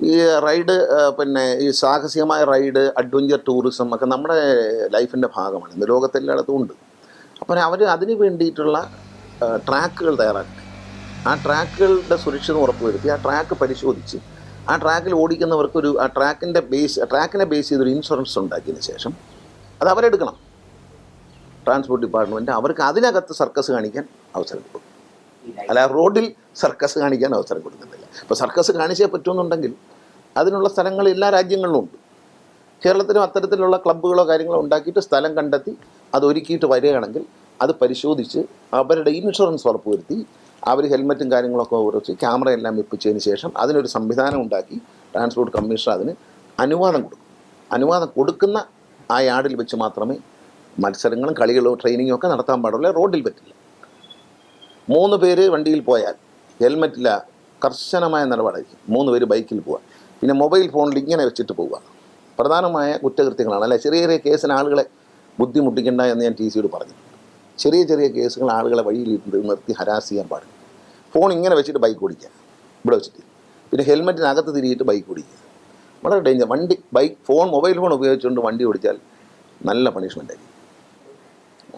ഈ റൈഡ് പിന്നെ ഈ സാഹസികമായ റൈഡ് അഡ്വഞ്ചർ ടൂറിസം ഒക്കെ നമ്മുടെ ലൈഫിന്റെ ഭാഗമാണ്. ഇന്ന് ലോകത്തെല്ലായിടത്തും ഉണ്ട്. അപ്പം അവർ അതിന് വേണ്ടിയിട്ടുള്ള ട്രാക്കുകൾ തയ്യാറാക്കി. ആ ട്രാക്കുകളുടെ സുരക്ഷിതം ഉറപ്പുവരുത്തി ആ ട്രാക്ക് പരിശോധിച്ച് ആ ട്രാക്കിൽ ഓടിക്കുന്നവർക്കൊരു ആ ട്രാക്കിന്റെ ബേസ് ട്രാക്കിനെ ബേസ് ചെയ്തൊരു ഇൻഷുറൻസ് ഉണ്ടാക്കിയതിന് ശേഷം അത് അവരെടുക്കണം. ട്രാൻസ്പോർട്ട് ഡിപ്പാർട്ട്മെന്റ് അവർക്ക് അതിനകത്ത് സർക്കസ് കാണിക്കാൻ അവസരം കൊടുക്കും. അല്ല റോഡിൽ സർക്കസ് കാണിക്കാൻ അവസരം കൊടുക്കുന്നില്ല. അപ്പോൾ സർക്കസ് കാണിച്ചേ പറ്റുമെന്നുണ്ടെങ്കിൽ അതിനുള്ള സ്ഥലങ്ങൾ എല്ലാ രാജ്യങ്ങളിലും ഉണ്ട്. കേരളത്തിലും അത്തരത്തിലുള്ള ക്ലബ്ബുകളോ കാര്യങ്ങളോ ഉണ്ടാക്കിയിട്ട് സ്ഥലം കണ്ടെത്തി അത് ഒരുക്കിയിട്ട് വരികയാണെങ്കിൽ അത് പരിശോധിച്ച് അവരുടെ ഇൻഷുറൻസ് ഉറപ്പുവരുത്തി അവർ ഹെൽമറ്റും കാര്യങ്ങളൊക്കെ ഉറച്ച് ക്യാമറ എല്ലാം വെപ്പിച്ചതിന് ശേഷം അതിനൊരു സംവിധാനം ഉണ്ടാക്കി ട്രാൻസ്പോർട്ട് കമ്മീഷണർ അതിന് അനുവാദം കൊടുക്കും. അനുവാദം കൊടുക്കുന്ന ആ യാർഡിൽ വെച്ച് മാത്രമേ മത്സരങ്ങളും കളികളും ട്രെയിനിങ്ങും ഒക്കെ നടത്താൻ പാടുള്ളൂ. റോഡിൽ പറ്റില്ല. മൂന്ന് പേര് വണ്ടിയിൽ പോയാൽ ഹെൽമറ്റില്ല കർശനമായ നിലപാടായിരിക്കും മൂന്ന് പേര് ബൈക്കിൽ പോവുക പിന്നെ മൊബൈൽ ഫോണിൽ ഇങ്ങനെ വെച്ചിട്ട് പോവുക പ്രധാനമായ കുറ്റകൃത്യങ്ങളാണ്. അല്ലെ? ചെറിയ ചെറിയ കേസിന് ആളുകളെ ബുദ്ധിമുട്ടിക്കണ്ട എന്ന് ഞാൻ ടി സിയോട് പറഞ്ഞു ചെറിയ ചെറിയ കേസുകൾ ആളുകളെ വഴിയിൽ നിർത്തി ഹരാസ് ചെയ്യാൻ പാടില്ല. ഫോൺ ഇങ്ങനെ വെച്ചിട്ട് ബൈക്ക് ഓടിക്കുക. ഇവിടെ വെച്ചിട്ട്. പിന്നെ ഹെൽമെറ്റിനകത്ത് തിരിയിട്ട് ബൈക്ക് ഓടിക്കുക. വളരെ ഡേഞ്ചർ വണ്ടി ബൈക്ക് ഫോൺ മൊബൈൽ ഫോൺ ഉപയോഗിച്ചുകൊണ്ട് വണ്ടി ഓടിച്ചാൽ നല്ല പണിഷ്മെന്റ് ആയിരിക്കും.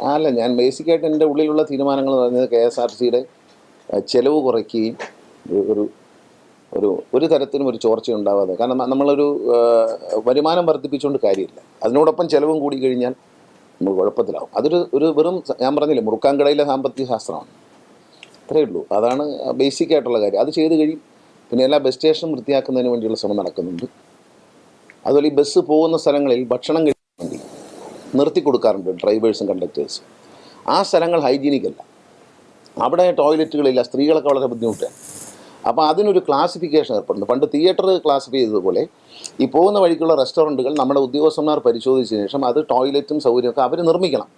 അല്ല ഞാൻ ബേസിക്കായിട്ട് എന്റെ ഉള്ളിലുള്ള തീരുമാനങ്ങൾ എന്ന് പറഞ്ഞത് കെ എസ് ആർ സിയുടെ ചിലവ് കുറയ്ക്കുകയും ഒരു- ഒരു ഒരു തരത്തിലും ഒരു ചോർച്ച ഉണ്ടാവാതെ കാരണം നമ്മളൊരു വരുമാനം വർദ്ധിപ്പിച്ചുകൊണ്ട് കാര്യമില്ല. അതിനോടൊപ്പം ചിലവും കൂടി കഴിഞ്ഞാൽ നമ്മൾ കുഴപ്പത്തിലാവും. അതൊരു ഒരു വെറും ഞാൻ പറഞ്ഞില്ലേ മുറുക്കാൻകടയിലെ സാമ്പത്തിക ശാസ്ത്രമാണ്. അത്രയേ ഉള്ളൂ. അതാണ് ബേസിക് ആയിട്ടുള്ള കാര്യം. അത് ചെയ്ത് കഴിയും. പിന്നെ എല്ലാ ബസ് സ്റ്റേഷനും വൃത്തിയാക്കുന്നതിന് വേണ്ടിയുള്ള ശ്രമം നടക്കുന്നുണ്ട്. അതുപോലെ ഈ ബസ് പോകുന്ന സ്ഥലങ്ങളിൽ ഭക്ഷണം നിർത്തി കൊടുക്കാറുണ്ട് ഡ്രൈവേഴ്സും കണ്ടക്ടേഴ്സും. ആ സ്ഥലങ്ങൾ ഹൈജീനിക് അല്ല. അവിടെ ടോയ്ലറ്റുകളില്ല സ്ത്രീകളൊക്കെ വളരെ ബുദ്ധിമുട്ടാണ് അപ്പോൾ അതിനൊരു ക്ലാസിഫിക്കേഷൻ ഏർപ്പെടുന്നു. പണ്ട് തിയേറ്റർ ക്ലാസിഫൈ ചെയ്തതുപോലെ ഈ പോകുന്ന വഴിക്കുള്ള റെസ്റ്റോറന്റുകൾ നമ്മുടെ ഉദ്യോഗസ്ഥന്മാർ പരിശോധിച്ചതിന് ശേഷം അത് ടോയ്ലറ്റും സൗകര്യമൊക്കെ അവർ നിർമ്മിക്കണം.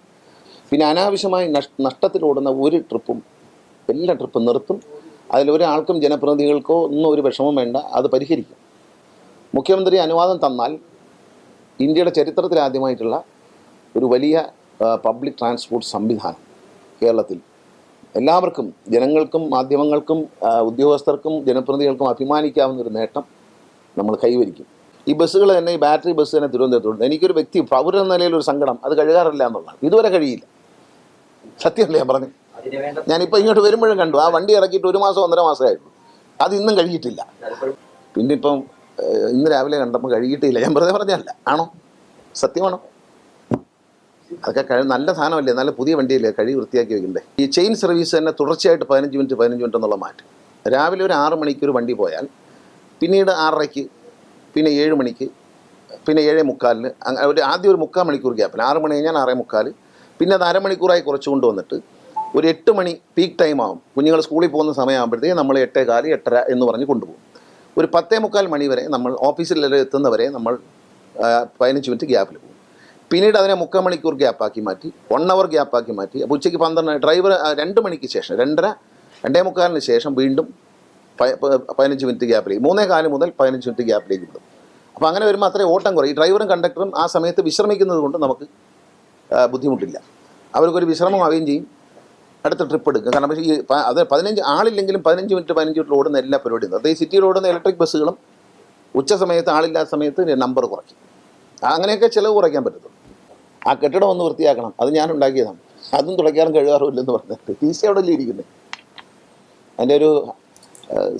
പിന്നെ അനാവശ്യമായി നഷ്ടത്തിലോടുന്ന ഒരു ട്രിപ്പും എല്ലാ ട്രിപ്പും നിർത്തും. അതിലൊരാൾക്കും ജനപ്രതിനിധികൾക്കോ ഒന്നും ഒരു വിഷമം വേണ്ട അത് പരിഹരിക്കും. മുഖ്യമന്ത്രി അനുവാദം തന്നാൽ ഇന്ത്യയുടെ ചരിത്രത്തിൽ ആദ്യമായിട്ടുള്ള ഒരു വലിയ പബ്ലിക് ട്രാൻസ്പോർട്ട് സംവിധാനം കേരളത്തിൽ. എല്ലാവർക്കും ജനങ്ങൾക്കും മാധ്യമങ്ങൾക്കും ഉദ്യോഗസ്ഥർക്കും ജനപ്രതിനിധികൾക്കും അഭിമാനിക്കാവുന്ന ഒരു നേട്ടം നമ്മൾ കൈവരിക്കും. ഈ ബസ്സുകൾ തന്നെ ഈ ബാറ്ററി ബസ് തന്നെ തിരുവനന്തപുരത്തുണ്ട്. എനിക്കൊരു വ്യക്തി പൗരൻ എന്ന നിലയിൽ ഒരു സങ്കടം അത് കഴുകാറില്ല എന്നുള്ളതാണ്. ഇതുവരെ കഴിയില്ല സത്യമല്ലേ ഞാൻ പറഞ്ഞു ഞാനിപ്പോൾ ഇങ്ങോട്ട് വരുമ്പോഴും കണ്ടു ആ വണ്ടി ഇറക്കിയിട്ട് ഒരു മാസം ഒന്നര മാസമായിട്ടുള്ളൂ അത് ഇന്നും കഴിയിട്ടില്ല പിന്നെ ഇപ്പം ഇന്ന് രാവിലെ കണ്ടപ്പോൾ കഴിയിട്ടില്ല ഞാൻ വെറുതെ പറഞ്ഞല്ല ആണോ? സത്യമാണോ അതൊക്കെ കഴി നല്ല സാധനമല്ലേ? നല്ല പുതിയ വണ്ടിയല്ലേ? കഴുകി വൃത്തിയാക്കി വെക്കണ്ടേ? ഈ ചെയിൻ സർവീസ് തന്നെ തുടർച്ചയായിട്ട് പതിനഞ്ച് മിനിറ്റ് പതിനഞ്ച് മിനിറ്റ് എന്നുള്ള മാറ്റം. രാവിലെ ഒരു ആറ് മണിക്ക് ഒരു വണ്ടി പോയാൽ പിന്നീട് ആറരയ്ക്ക് പിന്നെ ഏഴ് മണിക്ക് പിന്നെ ഏഴേ മുക്കാലിന് ഒരു ആദ്യം ഒരു മുക്കാൽ മണിക്കൂർ ഗ്യാപ്പിൽ ആറ് മണി കഴിഞ്ഞാൽ ആറേ മുക്കാൽ പിന്നെ അത് അരമണിക്കൂറായി കുറച്ച് കൊണ്ടുവന്നിട്ട് ഒരു എട്ട് മണി പീക്ക് ടൈം ആവും. കുഞ്ഞുങ്ങൾ സ്കൂളിൽ പോകുന്ന സമയമാകുമ്പോഴത്തേക്ക് നമ്മൾ എട്ടേ കാൽ എട്ടര എന്ന് പറഞ്ഞ് കൊണ്ടുപോകും. ഒരു പത്തേ മുക്കാൽ മണി വരെ നമ്മൾ ഓഫീസിൽ എത്തുന്നവരെ നമ്മൾ പതിനഞ്ച് മിനിറ്റ് ഗ്യാപ്പിൽ പോകും. പിന്നീട് അതിനെ മുക്കാൽ മണിക്കൂർ ഗ്യാപ്പാക്കി മാറ്റി വൺ അവർ ഗ്യാപ്പാക്കി മാറ്റി. അപ്പോൾ ഉച്ചയ്ക്ക് പന്ത്രണ്ട് ഡ്രൈവർ രണ്ട് മണിക്ക് ശേഷം രണ്ടര രണ്ടേ മുക്കാലിന് ശേഷം വീണ്ടും പതിനഞ്ച് മിനിറ്റ് ഗ്യാപ്പിലേക്ക് മൂന്നേ കാൽ മുതൽ പതിനഞ്ച് മിനിറ്റ് ഗ്യാപ്പിലേക്ക് വിടും. അപ്പോൾ അങ്ങനെ വരുമ്പോൾ അത്രയും ഓട്ടം കുറയും. ഈ ഡ്രൈവറും കണ്ടക്ടറും ആ സമയത്ത് വിശ്രമിക്കുന്നത് കൊണ്ട് നമുക്ക് ബുദ്ധിമുട്ടില്ല. അവർക്കൊരു വിശ്രമം ആവുകയും ചെയ്യും. അടുത്ത ട്രിപ്പ് എടുക്കും. കാരണം പക്ഷേ ഈ അത് പതിനഞ്ച് ആളില്ലെങ്കിലും പതിനഞ്ച് മിനിറ്റ് പതിനഞ്ച് മിനിറ്റ് ഓടുന്ന എല്ലാ പരിപാടിയും അതേ സിറ്റിയിൽ ഓടുന്ന ഇലക്ട്രിക് ബസ്സുകളും ഉച്ച സമയത്ത് ആളില്ലാത്ത സമയത്ത് നമ്പർ കുറയ്ക്കും. അങ്ങനെയൊക്കെ ചിലവ് കുറയ്ക്കാൻ പറ്റത്തുള്ളൂ. ആ കെട്ടിടം ഒന്ന് വൃത്തിയാക്കണം. അത് ഞാൻ ഉണ്ടാക്കിയതാണ്. അതും തുടയ്ക്കാറും കഴിയാറുമില്ലെന്ന് പറഞ്ഞിട്ട്. ടി സി അവിടെ അല്ലേ ഇരിക്കുന്നത് അതിന്റെ ഒരു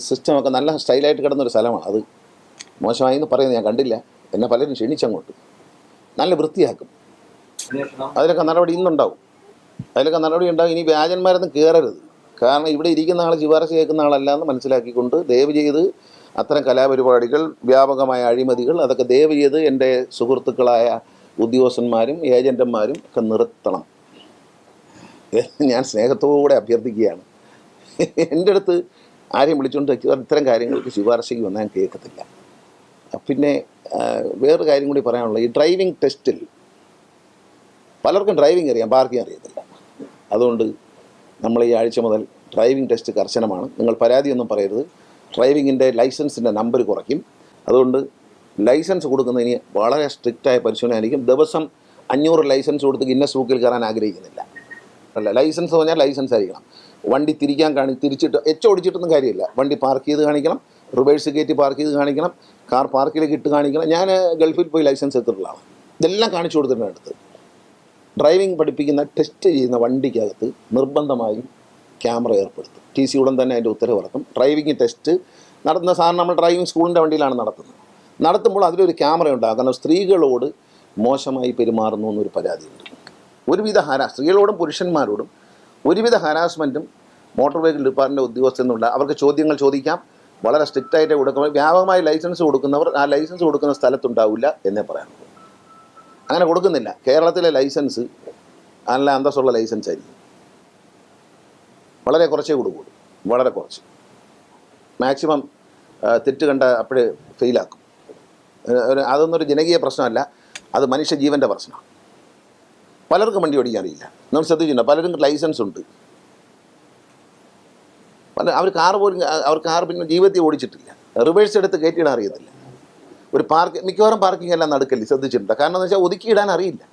സിസ്റ്റമൊക്കെ നല്ല സ്റ്റൈലായിട്ട് കിടന്നൊരു സ്ഥലമാണ് അത്. മോശമായി എന്ന് പറയുന്നത് ഞാൻ കണ്ടില്ല. എന്നെ പലരും ക്ഷണിച്ചങ്ങോട്ട്. നല്ല വൃത്തിയാക്കും. അതിലൊക്കെ നടപടി ഇന്നുണ്ടാവും. അതിലൊക്കെ നടപടി ഉണ്ടാവും. ഇനി വ്യാജന്മാരൊന്നും കയറരുത് കാരണം ഇവിടെ ഇരിക്കുന്ന ആൾ ശുപാർശ കേൾക്കുന്ന ആളല്ല എന്ന് മനസ്സിലാക്കിക്കൊണ്ട് ദയവ് ചെയ്ത് അത്തരം കലാപരിപാടികൾ വ്യാപകമായ അഴിമതികൾ അതൊക്കെ ദയവ് ചെയ്ത് എന്റെ സുഹൃത്തുക്കളായ ഉദ്യോഗസ്ഥന്മാരും ഏജന്റന്മാരും ഒക്കെ നിർത്തണം. ഞാൻ സ്നേഹത്തോടെ അഭ്യർത്ഥിക്കുകയാണ്. എന്റെ അടുത്ത് ആരെയും വിളിച്ചുകൊണ്ട് ഇത്തരം കാര്യങ്ങൾക്ക് ശുപാർശയ്ക്ക് വന്നാൽ ഞാൻ കേൾക്കത്തില്ല. പിന്നെ വേറൊരു കാര്യം കൂടി പറയാനുള്ളത്. ഈ ഡ്രൈവിംഗ് ടെസ്റ്റിൽ പലർക്കും ഡ്രൈവിംഗ് അറിയാം പാർക്കിംഗ് അറിയത്തില്ല. അതുകൊണ്ട് നമ്മൾ ഈ ആഴ്ച മുതൽ ഡ്രൈവിംഗ് ടെസ്റ്റ് കർശനമാണ്. നിങ്ങൾ പരാതിയൊന്നും പറയരുത്. ഡ്രൈവിങ്ങിന്റെ ലൈസൻസിന്റെ നമ്പർ കുറയ്ക്കും. അതുകൊണ്ട് ലൈസൻസ് കൊടുക്കുന്നതിന് വളരെ സ്ട്രിക്റ്റായ പരിശോധന ആയിരിക്കും ദിവസം അഞ്ഞൂറ് ലൈസൻസ് കൊടുത്ത് ഗിന്നസ് ബുക്കിൽ കയറാൻ ആഗ്രഹിക്കുന്നില്ല. അല്ല ലൈസൻസ് എന്ന് പറഞ്ഞാൽ ലൈസൻസ് ആയിരിക്കണം. വണ്ടി തിരിക്കാൻ കാണി തിരിച്ചിട്ട് എച്ച് ഓടിച്ചിട്ടൊന്നും കാര്യമില്ല. വണ്ടി പാർക്ക് ചെയ്ത് കാണിക്കണം റിവേഴ്സ് കയറ്റി പാർക്ക് ചെയ്ത് കാണിക്കണം കാർ പാർക്കിലേക്ക് ഇട്ട് കാണിക്കണം. ഞാൻ ഗൾഫിൽ പോയി ലൈസൻസ് എടുത്തിട്ടുള്ളതാണ്. ഇതെല്ലാം കാണിച്ചു കൊടുത്തിട്ടുണ്ട് അടുത്ത്. ഡ്രൈവിംഗ് പഠിപ്പിക്കുന്ന ടെസ്റ്റ് ചെയ്യുന്ന വണ്ടിക്കകത്ത് നിർബന്ധമായും ക്യാമറ ഏർപ്പെടുത്തും. ടി സി ഉടൻ തന്നെ അതിന്റെ ഉത്തരവ് ഇറക്കും ഡ്രൈവിംഗ് ടെസ്റ്റ് നടത്തുന്ന സാധാരണ നമ്മൾ ഡ്രൈവിംഗ് സ്കൂളിന്റെ വണ്ടിയിലാണ് നടത്തുന്നത്. നടത്തുമ്പോൾ അതിലൊരു ക്യാമറ ഉണ്ടാകും. കാരണം സ്ത്രീകളോട് മോശമായി പെരുമാറുന്നു എന്നൊരു പരാതിയുണ്ട് ഒരുവിധ ഹരാ സ്ത്രീകളോടും പുരുഷന്മാരോടും ഒരുവിധ ഹരാസ്മെന്റും മോട്ടോർ വെഹിക്കിൾ ഡിപ്പാർട്ട്മെന്റ് ഉദ്യോഗസ്ഥനുള്ള അവർക്ക് ചോദ്യങ്ങൾ ചോദിക്കാം. വളരെ സ്ട്രിക്റ്റായിട്ട് കൊടുക്കുമ്പോൾ വ്യാപകമായി ലൈസൻസ് കൊടുക്കുന്നവർ ആ ലൈസൻസ് കൊടുക്കുന്ന സ്ഥലത്തുണ്ടാവില്ല എന്നേ പറയാനുള്ളൂ. അങ്ങനെ കൊടുക്കുന്നില്ല. കേരളത്തിലെ ലൈസൻസ് നല്ല അന്തസ്സുള്ള ലൈസൻസ് ആയിരിക്കും. വളരെ കുറച്ചേ കൊടുക്കുള്ളൂ. വളരെ കുറച്ച്. മാക്സിമം തെറ്റ് കണ്ട അപ്പോഴേ ഫെയിലാക്കും. ഏഹ് ഒരു അതൊന്നും ഒരു ജനകീയ പ്രശ്നമല്ല. അത് മനുഷ്യജീവന്റെ പ്രശ്നമാണ്. പലർക്കും വണ്ടി ഓടിക്കാൻ അറിയില്ല. നമ്മൾ ശ്രദ്ധിച്ചിട്ടുണ്ട്? പലരും ലൈസൻസ് ഉണ്ട്. പല അവർ കാർ പോലും അവർ കാർ പിന്നെ ജീവിതത്തിൽ ഓടിച്ചിട്ടില്ല. റിവേഴ്സ് എടുത്ത് കയറ്റിയിടാൻ അറിയത്തില്ല. ഒരു പാർക്ക് മിക്കവാറും പാർക്കിംഗ് എല്ലാം നടക്കില്ല? ശ്രദ്ധിച്ചിട്ടുണ്ട്? കാരണം എന്ന് വെച്ചാൽ ഒതുക്കിയിടാൻ അറിയില്ല.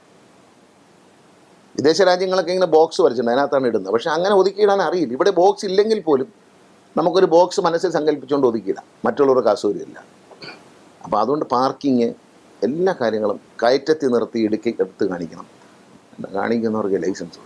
വിദേശ രാജ്യങ്ങളൊക്കെ ഇങ്ങനെ ബോക്സ് വരച്ചിട്ടുണ്ട് അതിനകത്താണ് ഇടുന്നത്. പക്ഷേ അങ്ങനെ ഒതുക്കിയിടാൻ അറിയില്ല. ഇവിടെ ബോക്സ് ഇല്ലെങ്കിൽ പോലും നമുക്കൊരു ബോക്സ് മനസ്സിൽ സങ്കല്പിച്ചുകൊണ്ട് ഒതുക്കിയിടാം. മറ്റുള്ളവർക്ക് അസൗകര്യമില്ല. അപ്പോൾ അതുകൊണ്ട് പാർക്കിങ് എല്ലാ കാര്യങ്ങളും കയറ്റത്തി നിർത്തി ഇടുക്കി എടുത്ത് കാണിക്കണം. കാണിക്കുന്നവർക്ക് ലൈസൻസ്